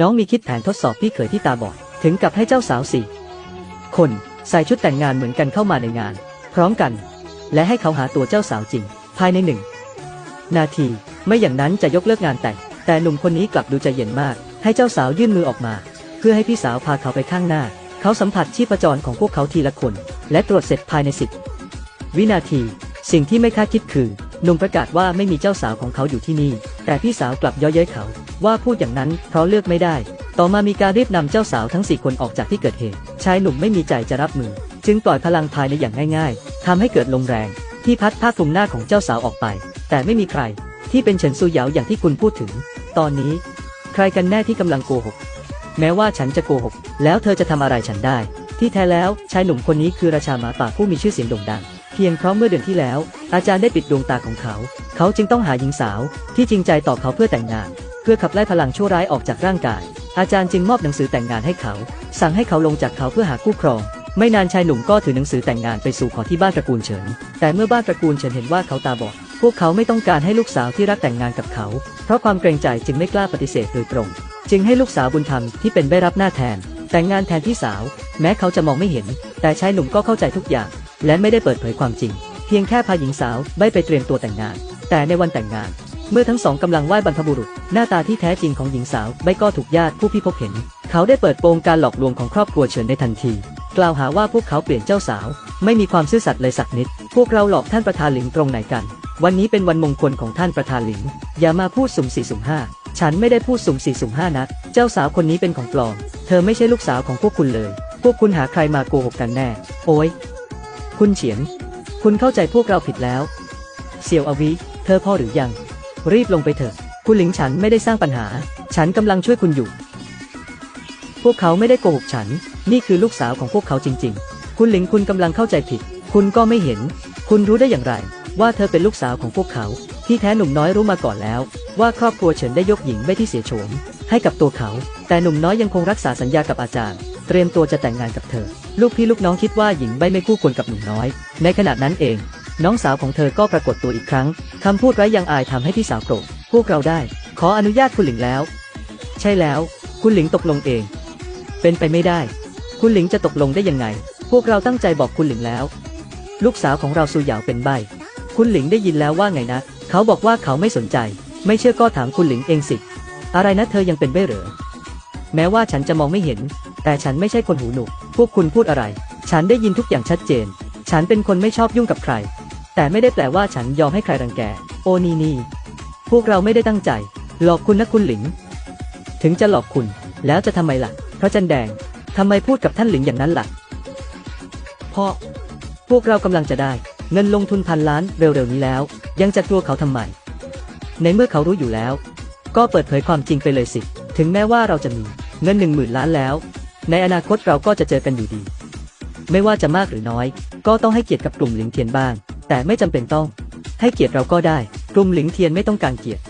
น้องมีคิดแผนทดสอบพี่เขยที่ตาบอด ถึงกับให้เจ้าสาวสี่คนใส่ชุดแต่งงานเหมือนกันเข้ามาในงาน พร้อมกัน และให้เขาหาตัวเจ้าสาวจริง ภายในหนึ่งนาทีไม่อย่างนั้นจะยกเลิกงานแต่ง แต่หนุ่มคนนี้กลับดูใจเย็นมาก ให้เจ้าสาวยื่นมือออกมา เพื่อให้พี่สาวพาเขาไปข้างหน้า เขาสัมผัสชีพจรของพวกเขาทีละคน และตรวจเสร็จภายในสิบวินาที สิ่งที่ไม่คาดคิดคือหนุ่มประกาศว่าไม่มีเจ้าสาวของเขาอยู่ที่นี่ แต่พี่สาวกลับย้อเย้ยเขา ว่าพูดอย่างนั้นเพราะเลือกไม่ได้ ต่อมามีการรีบนำเจ้าสาวทั้งสี่คนออกจากที่เกิดเหตุ ชายหนุ่มไม่มีใจจะรับมือ จึงปล่อยพลังภายในอย่างง่าย ๆทำให้เกิดลมแรง ที่พัดผ้าคลุมหน้าของเจ้าสาวออกไป แต่ไม่มีใคร ที่เป็นเฉินซูเหยาอย่างที่คุณพูดถึง ตอนนี้ ใครกันแน่ที่กำลังโกหก แม้ว่าฉันจะโกหก แล้วเธอจะทำอะไรฉันได้ ที่แท้แล้วชายหนุ่มคนนี้คือราชาหมาป่าผู้มีชื่อเสียงโด่งดังเพียงเพราะเมื่อเดือนที่แล้ว อาจารย์ได้ปิดดวงตาของเขา เขาจึงต้องหาหญิงสาว ที่จริงใจต่อเขาเพื่อแต่งงาน พื่อขับไล่พลังชั่วร้ายออกจากร่างกาย อาจารย์จึงมอบหนังสือแต่งงานให้เขา สั่งให้เขาลงจากเขาเพื่อหาคู่ครอง ไม่นานชายหนุ่มก็ถือหนังสือแต่งงานไปสู่ขอที่บ้านตระกูลเฉิน แต่เมื่อบ้านตระกูลเฉินเห็นว่าเขาตาบอด พวกเขาไม่ต้องการให้ลูกสาวที่รักแต่งงานกับเขา เพราะความเกรงใจจึงไม่กล้าปฏิเสธโดยตรง จึงให้ลูกสาวบุญธรรมที่เป็นได้รับหน้าแทน แต่งงานแทนพี่สาว แม้เขาจะมองไม่เห็น แต่ชายหนุ่มก็เข้าใจทุกอย่าง และไม่ได้เปิดเผยความจริง เพียงแค่พาหญิงสาวใบไปเตรียมตัวแต่งงาน แต่ในวันแต่งงาน เมื่อทั้งสองกำลังไหว้บรรพบุรุษ หน้าตาที่แท้จริงของหญิงสาวใบก็ถูกญาติผู้พี่พบเห็น เขาได้เปิดโปงการหลอกลวงของครอบครัวเฉินในทันที กล่าวหาว่าพวกเขาเปลี่ยนเจ้าสาว ไม่มีความซื่อสัตย์เลยสักนิด พวกเราหลอกท่านประธานหลิงตรงไหนกัน วันนี้เป็นวันมงคลของท่านประธานหลิง อย่ามาพูดสุ่มสี่สุ่มห้าฉันไม่ได้พูดสุ่มสี่สุ่มห้านะเจ้าสาวคนนี้เป็นของปลอม เธอไม่ใช่ลูกสาวของพวกคุณเลย พวกคุณหาใครมาโกหกกันแน่ โอ้ยคุณเฉียงคุณเข้าใจพวกเราผิดแล้ว เสี่ยวอวิเธอพ่อหรือยัง รีบลงไปเถอะ คุณหลิงฉันไม่ได้สร้างปัญหา ฉันกำลังช่วยคุณอยู่ พวกเขาไม่ได้โกหกฉัน นี่คือลูกสาวของพวกเขาจริง ๆ คุณหลิงคุณกำลังเข้าใจผิด คุณก็ไม่เห็น คุณรู้ได้อย่างไร ว่าเธอเป็นลูกสาวของพวกเขา ที่แท้หนุ่มน้อยรู้มาก่อนแล้ว ว่าครอบครัวเฉินได้ยกหญิงไม่ที่เสียโฉมให้กับตัวเขา แต่หนุ่มน้อยยังคงรักษาสัญญากับอาจารย์ เตรียมตัวจะแต่งงานกับเธอ ลูกพี่ลูกน้องคิดว่าหญิงใบไม่คู่ควรกับหนุ่มน้อย ในขณะนั้นเอง น้องสาวของเธอก็ปรากฏตัวอีกครั้ง คำพูดไร้ยังอายทำให้พี่สาวโกรธพวกเราได้ ขออนุญาตคุณหลิงแล้ว ใช่แล้ว คุณหลิงตกลงเอง เป็นไปไม่ได้ คุณหลิงจะตกลงได้ยังไง พวกเราตั้งใจบอกคุณหลิงแล้ว ลูกสาวของเราซูหยาเป็นใบ คุณหลิงได้ยินแล้วว่าไงนะ เขาบอกว่าเขาไม่สนใจ ไม่เชื่อก็ถามคุณหลิงเองสิ อะไรนะเธอยังเป็นใบเหรอ แม้ว่าฉันจะมองไม่เห็น แต่ฉันไม่ใช่คนหูหนวก พวกคุณพูดอะไร ฉันได้ยินทุกอย่างชัดเจน ฉันเป็นคนไม่ชอบยุ่งกับใคร แต่ไม่ได้แปลว่าฉันยอมให้ใครรังแก โอนีนีพวกเราไม่ได้ตั้งใจ หลอกคุณนะคุณหลิง ถึงจะหลอกคุณ แล้วจะทำไมล่ะ พระจันแดงทำไมพูดกับท่านหลิงอย่างนั้นล่ะพ่อพวกเรากำลังจะได้ เงินลงทุนพันล้านเร็วๆนี้แล้ว ยังจะกลัวเขาทำไม ในเมื่อเขารู้อยู่แล้ว ก็เปิดเผยความจริงไปเลยสิ ถึงแม้ว่าเราจะมีเงินหนึ่งหมื่นล้านแล้ว ในอนาคตเราก็จะเจอกันอยู่ดี ไม่ว่าจะมากหรือน้อย ก็ต้องให้เกียรติกับกลุ่มหลิงเทียนบ้าง แต่ไม่จำเป็นต้อง ให้เกียรติเราก็ได้กลุ่มหลิงเทียนไม่ต้องการเกียรติ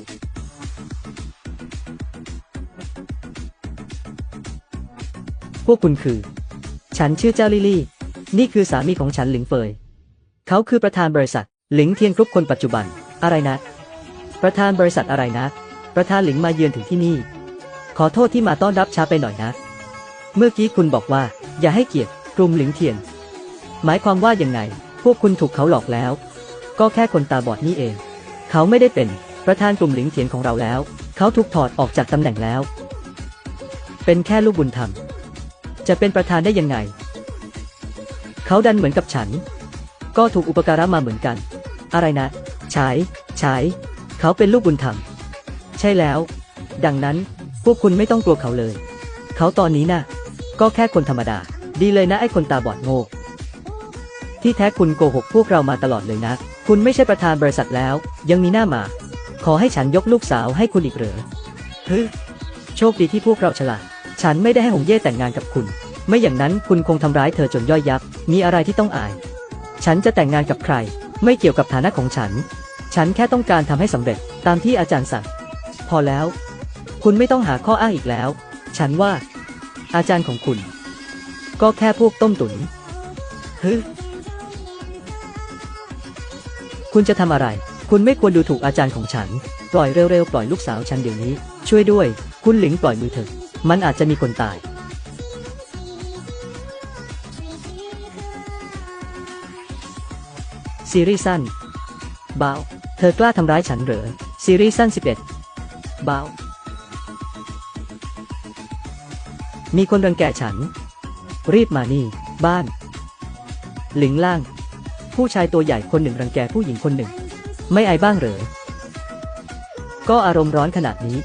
พวกคุณคือ ฉันชื่อเจ้าลิลี่ นี่คือสามีของฉันหลิงเฟย เขาคือประธานบริษัท หลิงเทียนกรุ๊ปคนปัจจุบัน อะไรนะ ประธานบริษัทอะไรนะ ประธานหลิงมาเยือนถึงที่นี่ ขอโทษที่มาต้อนรับช้าไปหน่อยนะ เมื่อกี้คุณบอกว่า อย่าให้เกียรติกลุ่มหลิงเทียน หมายความว่ายังไง วกคุณถูกเขาหลอกแล้ว ก็แค่คนตาบอดนี่เอง เขาไม่ได้เป็นประธานกลุ่มหลิงเทียนของเราแล้ว เขาถูกถอดออกจากตำแหน่งแล้ว เป็นแค่ลูกบุญธรรม จะเป็นประธานได้ยังไง เขาดันเหมือนกับฉัน ก็ถูกอุปการะมาเหมือนกัน อะไรนะฉายฉายเขาเป็นลูกบุญธรรม ใช่แล้ว ดังนั้นพวกคุณไม่ต้องกลัวเขาเลย เขาตอนนี้น่ะก็แค่คนธรรมดา ดีเลยนะไอ้คนตาบอดโง่ ที่แท้คุณโกหกพวกเรามาตลอดเลยนะ คุณไม่ใช่ประธานบริษัทแล้ว ยังมีหน้ามา ขอให้ฉันยกลูกสาวให้คุณอีกเหรอฮึโชคดีที่พวกเราฉลาด ฉันไม่ได้ให้หงเย่แต่งงานกับคุณ ไม่อย่างนั้นคุณคงทำร้ายเธอจนย่อยยับ มีอะไรที่ต้องอาย ฉันจะแต่งงานกับใคร ไม่เกี่ยวกับฐานะของฉัน ฉันแค่ต้องการทำให้สำเร็จตามที่อาจารย์สั่ง พอแล้ว คุณไม่ต้องหาข้ออ้างอีกแล้ว ฉันว่า อาจารย์ของคุณ ก็แค่พวกต้มตุ๋นฮึ คุณจะทำอะไร คุณไม่ควรดูถูกอาจารย์ของฉัน ปล่อยเร็วๆ ปล่อยลูกสาวฉันเดี๋ยวนี้ ช่วยด้วย คุณหลิงปล่อยมือเถอะ มันอาจจะมีคนตาย ซีรีส์สั้นบาวเธอกล้าทำร้ายฉันเหรอ ซีรีส์สั้น 11บาวมีคนรังแกฉัน รีบมานี่ บ้าน หลิงล่าง ผู้ชายตัวใหญ่คนหนึ่งรังแกผู้หญิงคนหนึ่ง ไม่อายบ้างเหรอ ก็อารมณ์ร้อนขนาดนี้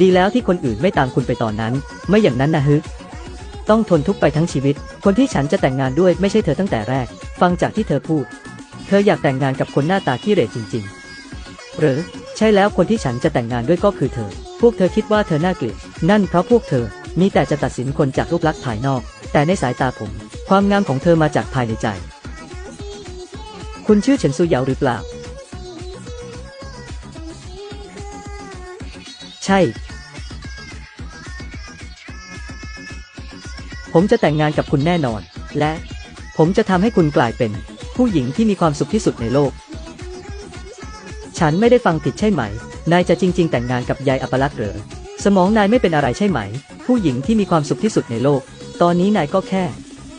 ดีแล้วที่คนอื่นไม่ตามคุณไปตอนนั้น ไม่อย่างนั้นนะฮึต้องทนทุกข์ไปทั้งชีวิต คนที่ฉันจะแต่งงานด้วยไม่ใช่เธอตั้งแต่แรก ฟังจากที่เธอพูด เธออยากแต่งงานกับคนหน้าตาขี้เหร่จริง ๆ หรือใช่แล้วคนที่ฉันจะแต่งงานด้วยก็คือเธอ พวกเธอคิดว่าเธอน่าเกลียด นั่นเพราะพวกเธอ มีแต่จะตัดสินคนจากรูปลักษณ์ภายนอก แต่ในสายตาผม ความงามของเธอมาจากภายในใจ คุณชื่อเฉินซูเหยาหรือเปล่า ใช่ ผมจะแต่งงานกับคุณแน่นอน และ ผมจะทำให้คุณกลายเป็น ผู้หญิงที่มีความสุขที่สุดในโลก ฉันไม่ได้ฟังผิดใช่ไหม นายจะจริง ๆ แต่งงานกับยายอัปลักษณ์เหรอ สมองนายไม่เป็นอะไรใช่ไหม ผู้หญิงที่มีความสุขที่สุดในโลก ตอนนี้นายก็แค่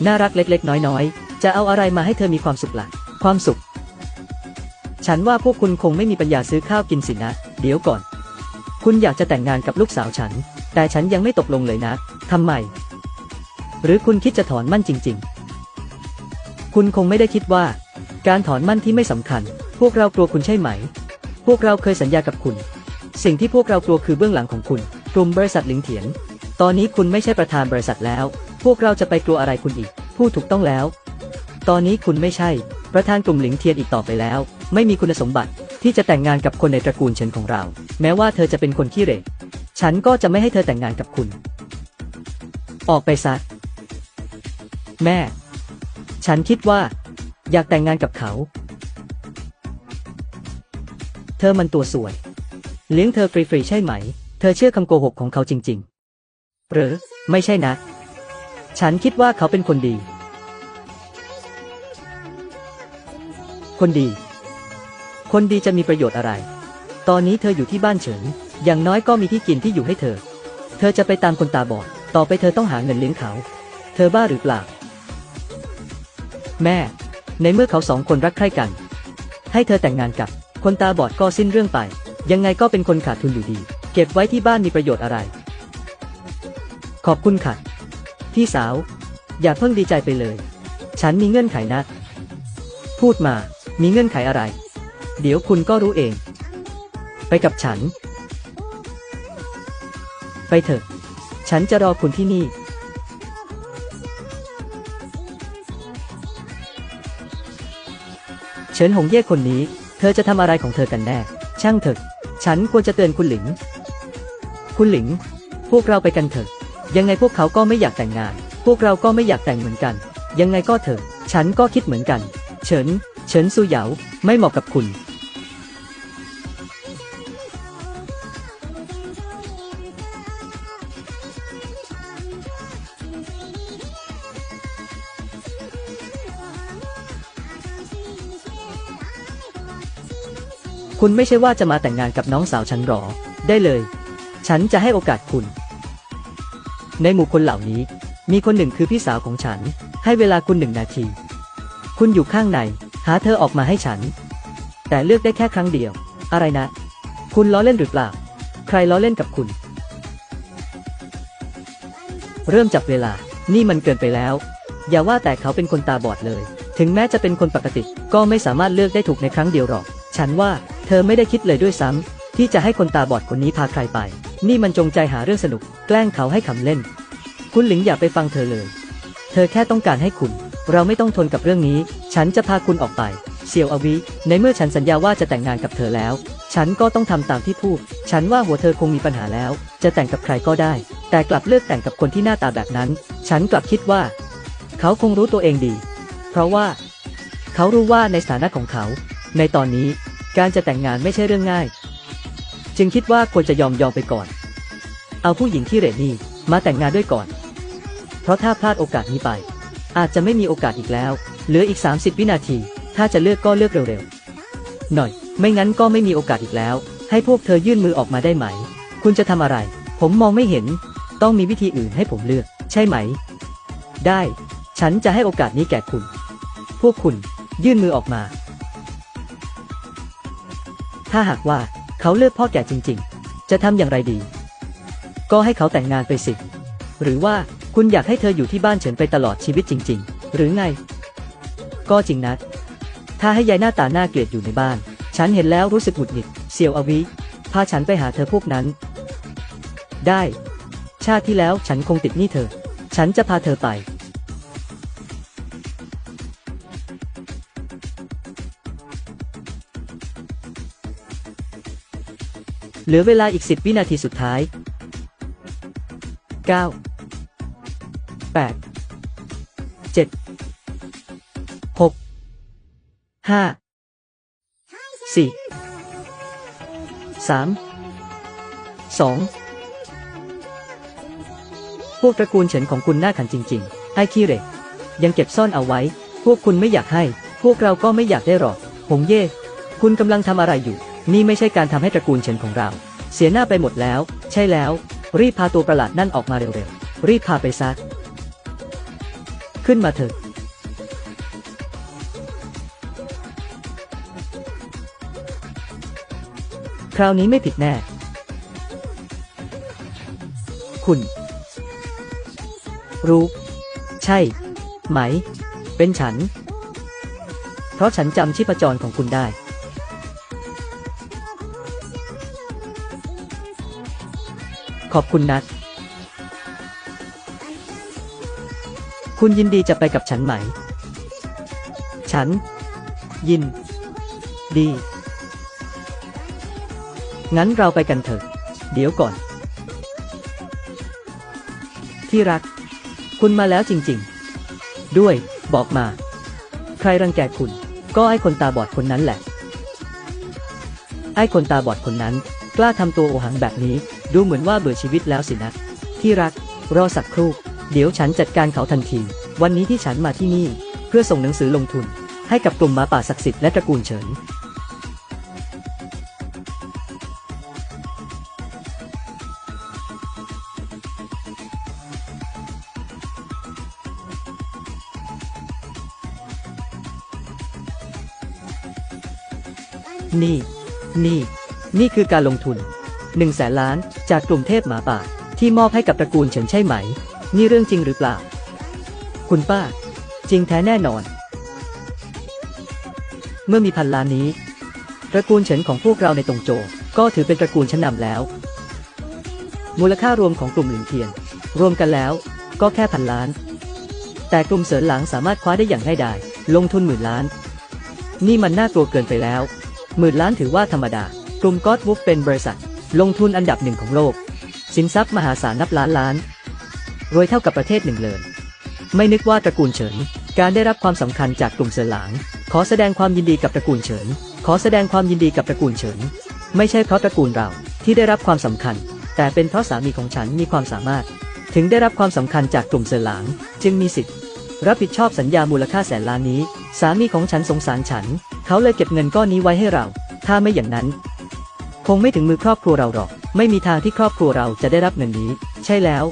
น่ารักเล็ก ๆ น้อย ๆ จะเอาอะไรมาให้เธอมีความสุขล่ะ ความสุข ฉันว่าพวกคุณคงไม่มีปัญญาซื้อข้าวกินสินะ เดี๋ยวก่อน คุณอยากจะแต่งงานกับลูกสาวฉัน แต่ฉันยังไม่ตกลงเลยนะทำไม หรือคุณคิดจะถอนมั่นจริง ๆ คุณคงไม่ได้คิดว่า การถอนมั่นที่ไม่สำคัญ พวกเรากลัวคุณใช่ไหม พวกเราเคยสัญญากับคุณ สิ่งที่พวกเรากลัวคือเบื้องหลังของคุณกลุ่มบริษัทหลิงเถียน ตอนนี้คุณไม่ใช่ประธานบริษัทแล้ว พวกเราจะไปกลัวอะไรคุณอีกพูดถูกต้องแล้ว ตอนนี้คุณไม่ใช่ ประธานกลุ่มหลิงเทียนอีกต่อไปแล้ว ไม่มีคุณสมบัติที่จะแต่งงานกับคนในตระกูลเฉินของเรา แม้ว่าเธอจะเป็นคนขี้เหร่ฉันก็จะไม่ให้เธอแต่งงานกับคุณ ออกไปซะ แม่ ฉันคิดว่า อยากแต่งงานกับเขา เธอมันตัวสวย เลี้ยงเธอฟรีๆใช่ไหม เธอเชื่อคำโกหกของเขาจริง ๆ หรือไม่ใช่นะ ฉันคิดว่าเขาเป็นคนดี คนดี คนดีจะมีประโยชน์อะไร ตอนนี้เธออยู่ที่บ้านเฉิน อย่างน้อยก็มีที่กินที่อยู่ให้เธอ เธอจะไปตามคนตาบอด ต่อไปเธอต้องหาเงินเลี้ยงเขา เธอบ้าหรือเปล่า แม่ ในเมื่อเขาสองคนรักใคร่กัน ให้เธอแต่งงานกับ คนตาบอดก็สิ้นเรื่องไป ยังไงก็เป็นคนขาดทุนอยู่ดี เก็บไว้ที่บ้านมีประโยชน์อะไร ขอบคุณค่ะ พี่สาว อย่าเพิ่งดีใจไปเลย ฉันมีเงื่อนไขนะ พูดมา มีเงื่อนไขอะไร เดี๋ยวคุณก็รู้เอง ไปกับฉัน ไปเถอะ ฉันจะรอคุณที่นี่เฉินหงเย่คนนี้ เธอจะทำอะไรของเธอกันแน่ ช่างเถอะ ฉันควรจะเตือนคุณหลิง คุณหลิง พวกเราไปกันเถอะ ยังไงพวกเขาก็ไม่อยากแต่งงาน พวกเราก็ไม่อยากแต่งเหมือนกัน ยังไงก็เถอะ ฉันก็คิดเหมือนกัน เฉิน เฉินซูเหยาไม่เหมาะกับคุณคุณไม่ใช่ว่าจะมาแต่งงานกับน้องสาวฉันหรอ ได้เลย ฉันจะให้โอกาสคุณ ในหมู่คนเหล่านี้ มีคนหนึ่งคือพี่สาวของฉัน ให้เวลาคุณหนึ่งนาที คุณอยู่ข้างใน หาเธอออกมาให้ฉัน แต่เลือกได้แค่ครั้งเดียว อะไรนะ คุณล้อเล่นหรือเปล่า ใครล้อเล่นกับคุณ เริ่มจับเวลา นี่มันเกินไปแล้ว อย่าว่าแต่เขาเป็นคนตาบอดเลย ถึงแม้จะเป็นคนปกติ ก็ไม่สามารถเลือกได้ถูกในครั้งเดียวหรอก ฉันว่าเธอไม่ได้คิดเลยด้วยซ้ำที่จะให้คนตาบอดคนนี้พาใครไป นี่มันจงใจหาเรื่องสนุก แกล้งเขาให้ขำเล่น คุณหลิงอย่าไปฟังเธอเลย เธอแค่ต้องการให้คุณ เราไม่ต้องทนกับเรื่องนี้ ฉันจะพาคุณออกไป เซียวอวิในเมื่อฉันสัญญาว่าจะแต่งงานกับเธอแล้ว ฉันก็ต้องทำตามที่พูด ฉันว่าหัวเธอคงมีปัญหาแล้ว จะแต่งกับใครก็ได้ แต่กลับเลือกแต่งกับคนที่หน้าตาแบบนั้น ฉันกลับคิดว่า เขาคงรู้ตัวเองดี เพราะว่า เขารู้ว่าในสถานะของเขา ในตอนนี้การจะแต่งงานไม่ใช่เรื่องง่าย จึงคิดว่าควรจะยอมยอมไปก่อน เอาผู้หญิงที่เรนนี่มาแต่งงานด้วยก่อน เพราะถ้าพลาดโอกาสนี้ไป อาจจะไม่มีโอกาสอีกแล้ว เหลืออีก 30 วินาที ถ้าจะเลือกก็เลือกเร็วๆ หน่อย ไม่งั้นก็ไม่มีโอกาสอีกแล้ว ให้พวกเธอยื่นมือออกมาได้ไหม คุณจะทำอะไร ผมมองไม่เห็น ต้องมีวิธีอื่นให้ผมเลือก ใช่ไหม ได้ ฉันจะให้โอกาสนี้แก่คุณ พวกคุณ ยื่นมือออกมา ถ้าหากว่าเขาเลือกพ่อแก่จริง ๆ จะทำอย่างไรดี ก็ให้เขาแต่งงานไปสิ หรือว่า คุณอยากให้เธออยู่ที่บ้านเฉินไปตลอดชีวิตจริง ๆ หรือไง ก็จริงนะถ้าให้ยายหน้าตาหน้าเกลียดอยู่ในบ้าน ฉันเห็นแล้วรู้สึกหงุดหงิด เสี่ยวอวิ พาฉันไปหาเธอพวกนั้น ได้ ชาติที่แล้วฉันคงติดหนี้เธอ ฉันจะพาเธอไป เหลือเวลาอีก10วินาทีสุดท้าย 9 8 7 6 5 4 3 2พวกตระกูลเฉินของคุณน่าขันจริง ๆ ไอ้ขี้เหร็กยังเก็บซ่อนเอาไว้ พวกคุณไม่อยากให้ พวกเราก็ไม่อยากได้หรอก หงเย่ คุณกำลังทำอะไรอยู่ นี่ไม่ใช่การทำให้ตระกูลเฉินของเรา เสียหน้าไปหมดแล้ว ใช่แล้ว รีบพาตัวประหลาดนั่นออกมาเร็วๆ รีบพาไปซัก ขึ้นมาเถอะ คราวนี้ไม่ผิดแน่ คุณ รู้ ใช่ ไหม เป็นฉัน เพราะฉันจำชีพจรของคุณได้ขอบคุณนัด คุณยินดีจะไปกับฉันไหม ฉัน ยิน ดี งั้นเราไปกันเถอะ เดี๋ยวก่อน ที่รัก คุณมาแล้วจริง ๆ ด้วย บอกมา ใครรังแกคุณ ก็ไอ้คนตาบอดคนนั้นแหละ ไอ้คนตาบอดคนนั้น กล้าทำตัวโอหังแบบนี้ ดูเหมือนว่าเบื่อชีวิตแล้วสินะ ที่รัก รอสักครู่ เดี๋ยวฉันจัดการเขาทันที วันนี้ที่ฉันมาที่นี่ เพื่อส่งหนังสือลงทุน ให้กับกลุ่มหมาป่าศักดิ์สิทธิ์และตระกูลเฉินนี่ นี่ นี่คือการลงทุนหนึ่งแสนล้านจากกลุ่มเทพหมาป่า ที่มอบให้กับตระกูลเฉินใช่ไหม นี่เรื่องจริงหรือเปล่า คุณป้า จริงแท้แน่นอน เมื่อมีพันล้านนี้ ตระกูลเฉินของพวกเราในตงโจ ก็ถือเป็นตระกูลชั้นนำแล้ว มูลค่ารวมของกลุ่มหลินเทียน รวมกันแล้วก็แค่พันล้าน แต่กลุ่มเสริญหลังสามารถคว้าได้อย่างง่ายดายลงทุนหมื่นล้าน นี่มันน่ากลัวเกินไปแล้ว หมื่นล้านถือว่าธรรมดา กลุ่มก็อดวุฟเป็นบริษัท ลงทุนอันดับหนึ่งของโลก สินทรัพย์มหาศาลนับล้านล้าน รวยเท่ากับประเทศหนึ่งเลย ไม่นึกว่าตระกูลเฉิน การได้รับความสำคัญจากกลุ่มเสือหลาง ขอแสดงความยินดีกับตระกูลเฉิน ขอแสดงความยินดีกับตระกูลเฉิน ไม่ใช่เพราะตระกูลเราที่ได้รับความสำคัญ แต่เป็นเพราะสามีของฉันมีความสามารถ ถึงได้รับความสำคัญจากกลุ่มเสือหลาง จึงมีสิทธิ์รับผิดชอบสัญญามูลค่าแสนล้านนี้ สามีของฉันสงสารฉัน เขาเลยเก็บเงินก้อนนี้ไว้ให้เรา ถ้าไม่อย่างนั้น คงไม่ถึงมือครอบครัวเราหรอก ไม่มีทางที่ครอบครัวเราจะได้รับเงินนี้ ใช่แล้ว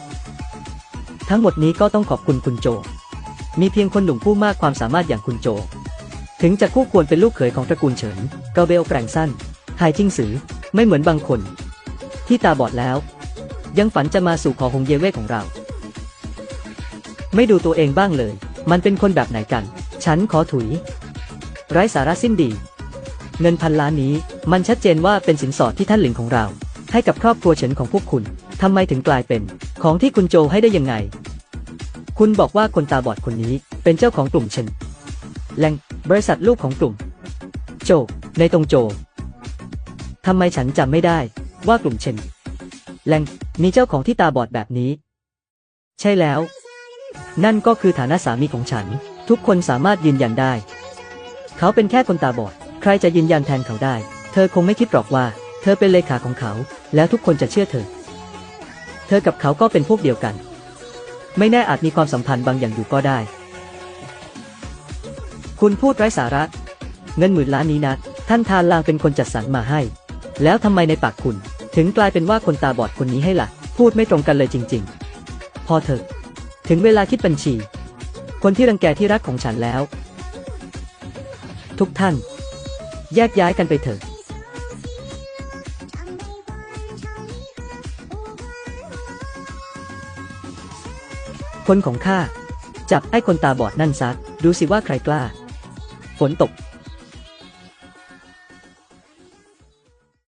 ทั้งหมดนี้ก็ต้องขอบคุณคุณโจ มีเพียงคนหนุ่มผู้มากความสามารถอย่างคุณโจ ถึงจะคู่ควรเป็นลูกเขยของตระกูลเฉินเกาเบลแกร่งสั้นหายจิ้งสือ ไม่เหมือนบางคน ที่ตาบอดแล้ว ยังฝันจะมาสู่ขอหงเยเว่ของเรา ไม่ดูตัวเองบ้างเลย มันเป็นคนแบบไหนกัน ฉันขอถุย ไร้สาระสิ้นดี เงินพันล้านนี้มันชัดเจนว่าเป็นสินสอดที่ท่านหลิงของเรา ให้กับครอบครัวเฉินของพวกคุณทำไมถึงกลายเป็น ของที่คุณโจให้ได้ยังไง คุณบอกว่าคนตาบอดคนนี้เป็นเจ้าของกลุ่มเฉินแหลงบริษัทลูกของกลุ่ม โจ ในตรงโจทำไมฉันจำไม่ได้ว่ากลุ่มเฉินแหลงมีเจ้าของที่ตาบอดแบบนี้ ใช่แล้ว นั่นก็คือฐานะสามีของฉัน ทุกคนสามารถยืนยันได้ เขาเป็นแค่คนตาบอด ใครจะยืนยันแทนเขาได้ เธอคงไม่คิดหรอกว่า เธอเป็นเลขาของเขา แล้วทุกคนจะเชื่อเธอ เธอกับเขาก็เป็นพวกเดียวกัน ไม่แน่อาจมีความสัมพันธ์บางอย่างอยู่ก็ได้ คุณพูดไร้สาระ เงินหมื่นล้านนี้นะ ท่านทานลางเป็นคนจัดสรรมาให้ แล้วทำไมในปากคุณ ถึงกลายเป็นว่าคนตาบอดคนนี้ให้ล่ะ พูดไม่ตรงกันเลยจริง ๆ พอเถอะ ถึงเวลาคิดบัญชี คนที่รังแกที่รักของฉันแล้ว ทุกท่าน แยกย้ายกันไปเถอะ คนของข้า จับไอ้คนตาบอดนั่นซะ ดูสิว่าใครกล้า ฝนตก